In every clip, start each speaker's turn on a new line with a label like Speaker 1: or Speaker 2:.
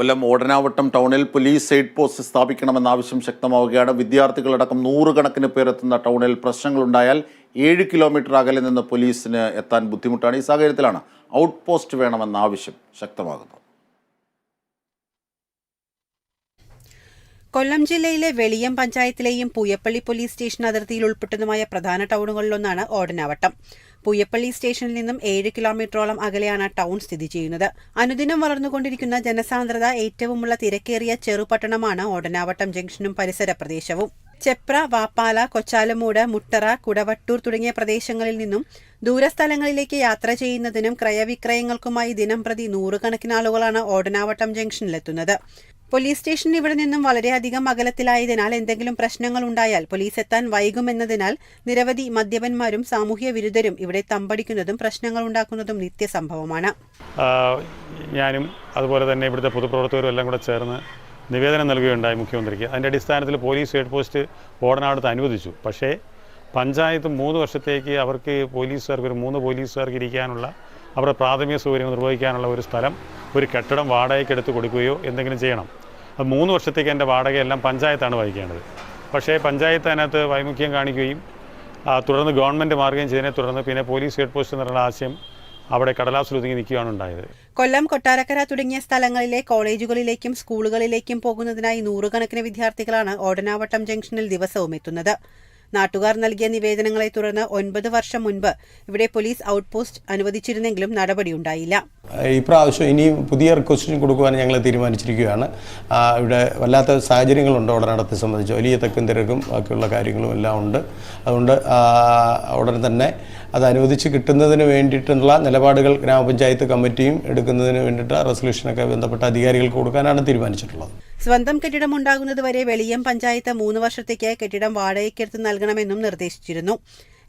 Speaker 1: കൊല്ലം ഓടനാവട്ടം ടൗണിൽ police aid post സ്ഥാപിക്കണമെന്ന ആവശ്യം ശക്തമാവുകയാണ്. വിദ്യാർത്ഥികളടക്കം നൂറുകണക്കിന് പേർ എത്തുന്ന ടൗണിൽ പ്രശ്നങ്ങളുണ്ടായാൽ ഏഴ് കിലോമീറ്റർ അകലെ നിന്ന് പോലീസിന് എത്താൻ ബുദ്ധിമുട്ടാണ്. ഈ സാഹചര്യത്തിലാണ് ഔട്ട് പോസ്റ്റ് വേണമെന്ന ആവശ്യം ശക്തമാകുന്നത്.
Speaker 2: കൊല്ലം ജില്ലയിലെ വെളിയം പഞ്ചായത്തിലെയും പൂയപ്പള്ളി പോലീസ് സ്റ്റേഷൻ അതിർത്തിയിൽ ഉൾപ്പെട്ടതുമായ പ്രധാന ടൗണുകളിലൊന്നാണ് ഓടനാവട്ടം. പൂയപ്പള്ളി സ്റ്റേഷനിൽ നിന്നും ഏഴ് കിലോമീറ്ററോളം അകലെയാണ് ടൗൺ സ്ഥിതി ചെയ്യുന്നത്. അനുദിനം വളർന്നുകൊണ്ടിരിക്കുന്ന ജനസാന്ദ്രത ഏറ്റവുമുള്ള തിരക്കേറിയ ചെറുപട്ടണമാണ് ഓടനാവട്ടം ജംഗ്ഷനും പരിസര പ്രദേശവും. ചെപ്ര വാപ്പാല കൊച്ചാലമൂട് മുട്ടറ കുടവട്ടൂർ തുടങ്ങിയ പ്രദേശങ്ങളിൽ നിന്നും ദൂരസ്ഥലങ്ങളിലേക്ക് യാത്ര ചെയ്യുന്നതിനും ക്രയവിക്രയങ്ങൾക്കുമായി ദിനം പ്രതി നൂറുകണക്കിന് ആളുകളാണ് ഓടനാവട്ടം ജംഗ്ഷനിലെത്തുന്നത്. പോലീസ് സ്റ്റേഷൻ ഇവിടെ നിന്നും വളരെയധികം അകലത്തിലായതിനാൽ എന്തെങ്കിലും പ്രശ്നങ്ങൾ ഉണ്ടായാൽ പോലീസ് എത്താൻ വൈകുമെന്നതിനാൽ നിരവധി മദ്യപന്മാരും സാമൂഹ്യ വിരുദ്ധരും ഇവിടെ തമ്പടിക്കുന്നതും പ്രശ്നങ്ങൾ ഉണ്ടാക്കുന്നതും നിത്യസംഭവമാണ്.
Speaker 3: ഞാനും അതുപോലെ തന്നെ ഇവിടുത്തെ പൊതുപ്രവർത്തകരും എല്ലാം കൂടെ ചേർന്ന് നിവേദനം നൽകുകയുണ്ടായി മുഖ്യമന്ത്രിക്ക്. അതിന്റെ അടിസ്ഥാനത്തിൽ പോലീസ് ഹെഡ് പോസ്റ്റ് ഓടനാടത്ത് അനുവദിച്ചു. പക്ഷേ പഞ്ചായത്ത് മൂന്ന് വർഷത്തേക്ക് അവർക്ക് പോലീസുകാർക്ക് ഒരു മൂന്ന് പോലീസുകാർക്ക് ഇരിക്കാനുള്ള അവരുടെ പ്രാഥമിക സൗകര്യങ്ങൾ നിർവഹിക്കാനുള്ള ഒരു സ്ഥലം ഒരു കെട്ടിടം വാടകയ്ക്ക് എടുത്ത് കൊടുക്കുകയോ എന്തെങ്കിലും ചെയ്യണം. അത് മൂന്ന് വർഷത്തേക്ക് എന്റെ വാടകയെല്ലാം പഞ്ചായത്താണ് വഹിക്കേണ്ടത്. പക്ഷേ പഞ്ചായത്ത് അതിനകത്ത് വൈമുഖ്യം കാണിക്കുകയും തുടർന്ന് ഗവൺമെന്റ് മാറുകയും ചെയ്തതിനെ തുടർന്ന് പിന്നെ പോലീസ് ഹെഡ് പോസ്റ്റ് എന്നുള്ള ആശയം അവിടെ കടലാസിൽ ഒതുങ്ങി നിൽക്കുകയാണ് ഉണ്ടായത്.
Speaker 2: കൊല്ലം കൊട്ടാരക്കര തുടങ്ങിയ സ്ഥലങ്ങളിലെ കോളേജുകളിലേക്കും സ്കൂളുകളിലേക്കും പോകുന്നതിനായി നൂറുകണക്കിന് വിദ്യാർത്ഥികളാണ് ഓടനാവട്ടം ജംഗ്ഷനിൽ ദിവസവും എത്തുന്നത്. നാട്ടുകാർ നൽകിയ നിവേദനങ്ങളെ തുടർന്ന് ഒൻപത് വർഷം മുൻപ് ഇവിടെ പോലീസ് ഔട്ട് പോസ്റ്റ് അനുവദിച്ചിരുന്നെങ്കിലും നടപടിയുണ്ടായില്ല.
Speaker 4: ഈ പ്രാവശ്യം ഇനി പുതിയ റിക്വസ്റ്റിന് കൊടുക്കുവാൻ ഞങ്ങൾ തീരുമാനിച്ചിരിക്കുകയാണ്. ഇവിടെ വല്ലാത്ത സാഹചര്യങ്ങളുണ്ട് ഉടനടത്തെ സംബന്ധിച്ച്. വലിയ തെക്കും തിരക്കും ബാക്കിയുള്ള കാര്യങ്ങളും എല്ലാം ഉണ്ട്. അതുകൊണ്ട് ഉടൻ തന്നെ അത് അനുവദിച്ച് കിട്ടുന്നതിന് വേണ്ടിയിട്ടുള്ള നിലപാടുകൾ ഗ്രാമപഞ്ചായത്ത് കമ്മിറ്റിയും എടുക്കുന്നതിന് വേണ്ടിയിട്ട് റെസൊല്യൂഷനൊക്കെ ബന്ധപ്പെട്ട അധികാരികൾക്ക് കൊടുക്കാനാണ് തീരുമാനിച്ചിട്ടുള്ളത്.
Speaker 2: സ്വന്തം കെട്ടിടം ഉണ്ടാകുന്നതുവരെ വെളിയം പഞ്ചായത്ത് മൂന്ന് വർഷത്തേക്ക് കെട്ടിടം വാടകയ്ക്കെടുത്ത് നൽകണമെന്നും നിർദ്ദേശിച്ചിരുന്നു.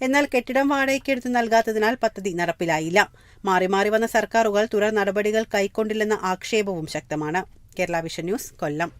Speaker 2: എന്നാൽ കെട്ടിടം വാടകയ്ക്കെടുത്ത് നൽകാത്തതിനാൽ പദ്ധതി നടപ്പിലായില്ല. മാറി മാറി വന്ന സർക്കാരുകൾ തുടർ നടപടികൾ കൈക്കൊണ്ടില്ലെന്ന ആക്ഷേപവും ശക്തമാണ്. Kerala vision news Kollam.